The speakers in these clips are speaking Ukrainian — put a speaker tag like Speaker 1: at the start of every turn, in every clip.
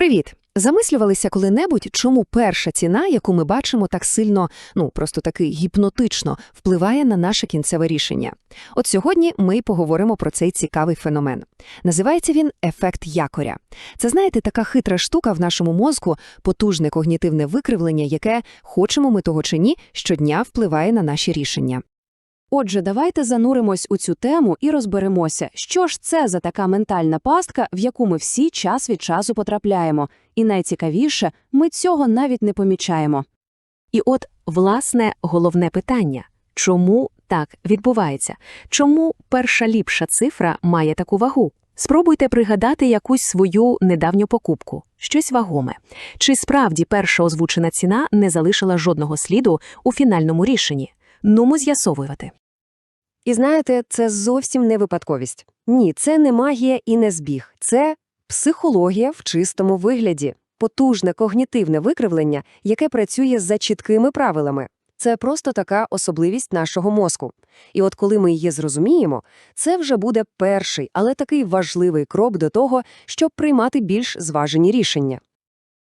Speaker 1: Привіт! Замислювалися коли-небудь, чому перша ціна, яку ми бачимо так сильно, ну просто таки гіпнотично, впливає на наше кінцеве рішення. От сьогодні ми поговоримо про цей цікавий феномен. Називається він ефект якоря. Це, знаєте, така хитра штука в нашому мозку, потужне когнітивне викривлення, яке, хочемо ми того чи ні, щодня впливає на наші рішення.
Speaker 2: Отже, давайте зануримось у цю тему і розберемося, що ж це за така ментальна пастка, в яку ми всі час від часу потрапляємо. І найцікавіше, ми цього навіть не помічаємо.
Speaker 3: І от, власне, головне питання – чому так відбувається? Чому перша ліпша цифра має таку вагу? Спробуйте пригадати якусь свою недавню покупку, щось вагоме. Чи справді перша озвучена ціна не залишила жодного сліду у фінальному рішенні? Нумо з'ясовувати.
Speaker 1: І знаєте, це зовсім не випадковість. Ні, це не магія і не збіг. Це психологія в чистому вигляді, потужне когнітивне викривлення, яке працює за чіткими правилами. Це просто така особливість нашого мозку. І от коли ми її зрозуміємо, це вже буде перший, але такий важливий крок до того, щоб приймати більш зважені рішення.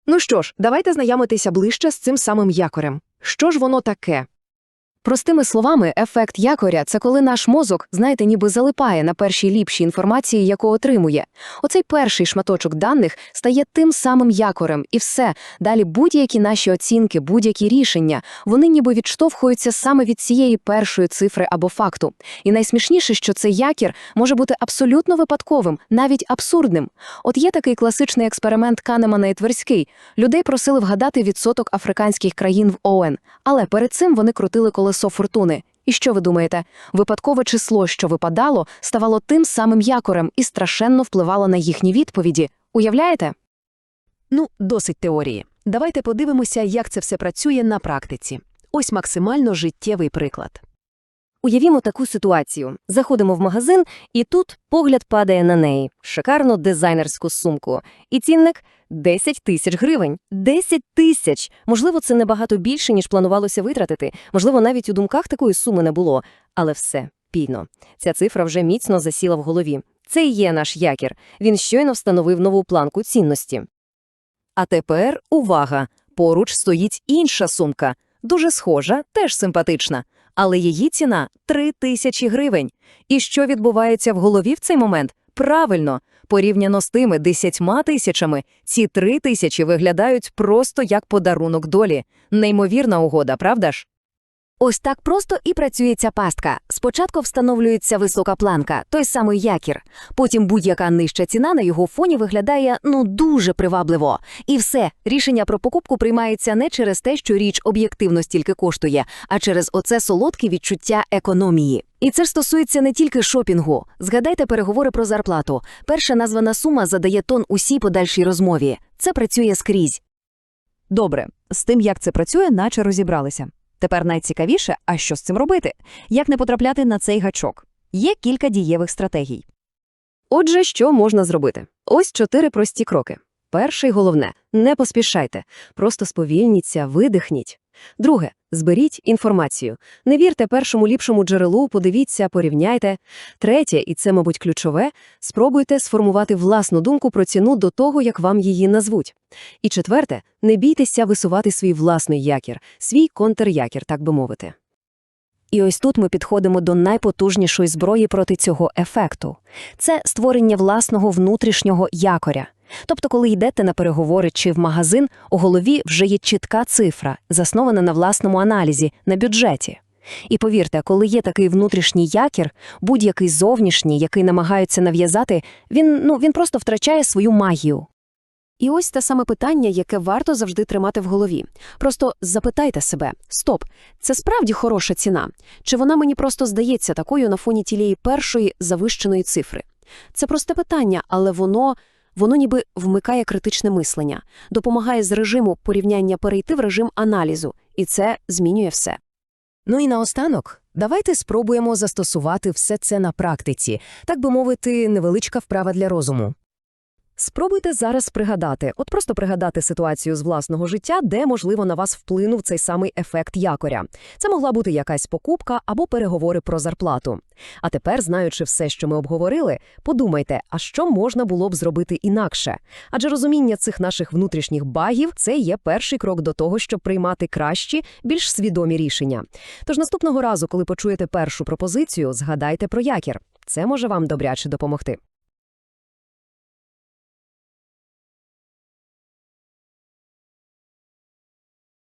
Speaker 4: Ну що ж, давайте знайомитися ближче з цим самим якорем. Що ж воно таке? Простими словами, ефект якоря це коли наш мозок, знаєте, ніби залипає на першій ліпшій інформації, яку отримує. Оцей перший шматочок даних стає тим самим якорем, і все. Далі будь-які наші оцінки, будь-які рішення, вони ніби відштовхуються саме від цієї першої цифри або факту. І найсмішніше, що цей якір може бути абсолютно випадковим, навіть абсурдним. От є такий класичний експеримент Канемана і Тверський. Людей просили вгадати відсоток африканських країн в ООН, але перед цим вони крутили колесо фортуни. І що ви думаєте? Випадкове число, що випадало, ставало тим самим якорем і страшенно впливало на їхні відповіді. Уявляєте?
Speaker 2: Ну, досить теорії. Давайте подивимося, як це все працює на практиці. Ось максимально життєвий приклад.
Speaker 5: Уявімо таку ситуацію. Заходимо в магазин, і тут погляд падає на неї. Шикарну дизайнерську сумку. І цінник 10 тисяч гривень. 10 тисяч! Можливо, це набагато більше, ніж планувалося витратити. Можливо, навіть у думках такої суми не було. Але все, пійно. Ця цифра вже міцно засіла в голові. Це і є наш якір. Він щойно встановив нову планку цінності. А тепер увага! Поруч стоїть інша сумка. Дуже схожа, теж симпатична. Але її ціна – 3 тисячі гривень. І що відбувається в голові в цей момент? Правильно, порівняно з тими 10 тисячами, ці три тисячі виглядають просто як подарунок долі. Неймовірна угода, правда ж?
Speaker 3: Ось так просто і працює ця пастка. Спочатку встановлюється висока планка, той самий якір. Потім будь-яка нижча ціна на його фоні виглядає ну дуже привабливо. І все, рішення про покупку приймається не через те, що річ об'єктивно стільки коштує, а через оце солодке відчуття економії. І це ж стосується не тільки шопінгу. Згадайте переговори про зарплату. Перша названа сума задає тон усій подальшій розмові. Це працює скрізь.
Speaker 2: Добре, з тим, як це працює, наче розібралися. Тепер найцікавіше, а що з цим робити? Як не потрапляти на цей гачок? Є кілька дієвих стратегій.
Speaker 1: Отже, що можна зробити? Ось чотири прості кроки. Перший головне не поспішайте, просто сповільніться, видихніть. Друге зберіть інформацію. Не вірте першому ліпшому джерелу, подивіться, порівняйте. Третє, і це, мабуть, ключове, спробуйте сформувати власну думку про ціну до того, як вам її назвуть. І четверте, не бійтеся висувати свій власний якір, свій контрякір, так би мовити.
Speaker 3: І ось тут ми підходимо до найпотужнішої зброї проти цього ефекту. Це створення власного внутрішнього якоря. Тобто, коли йдете на переговори чи в магазин, у голові вже є чітка цифра, заснована на власному аналізі, на бюджеті. І повірте, коли є такий внутрішній якір, будь-який зовнішній, який намагаються нав'язати, він, ну, він просто втрачає свою магію.
Speaker 2: І ось те саме питання, яке варто завжди тримати в голові. Просто запитайте себе: стоп, це справді хороша ціна? Чи вона мені просто здається такою на фоні тієї першої завищеної цифри? Це просте питання, але воно. Воно ніби вмикає критичне мислення, допомагає з режиму порівняння перейти в режим аналізу, і це змінює все.
Speaker 6: Ну і наостанок, давайте спробуємо застосувати все це на практиці, так би мовити, невеличка вправа для розуму.
Speaker 2: Спробуйте зараз пригадати, от просто пригадати ситуацію з власного життя, де, можливо, на вас вплинув цей самий ефект якоря. Це могла бути якась покупка або переговори про зарплату. А тепер, знаючи все, що ми обговорили, подумайте, а що можна було б зробити інакше? Адже розуміння цих наших внутрішніх багів – це є перший крок до того, щоб приймати кращі, більш свідомі рішення. Тож наступного разу, коли почуєте першу пропозицію, згадайте про якір. Це може вам добряче допомогти.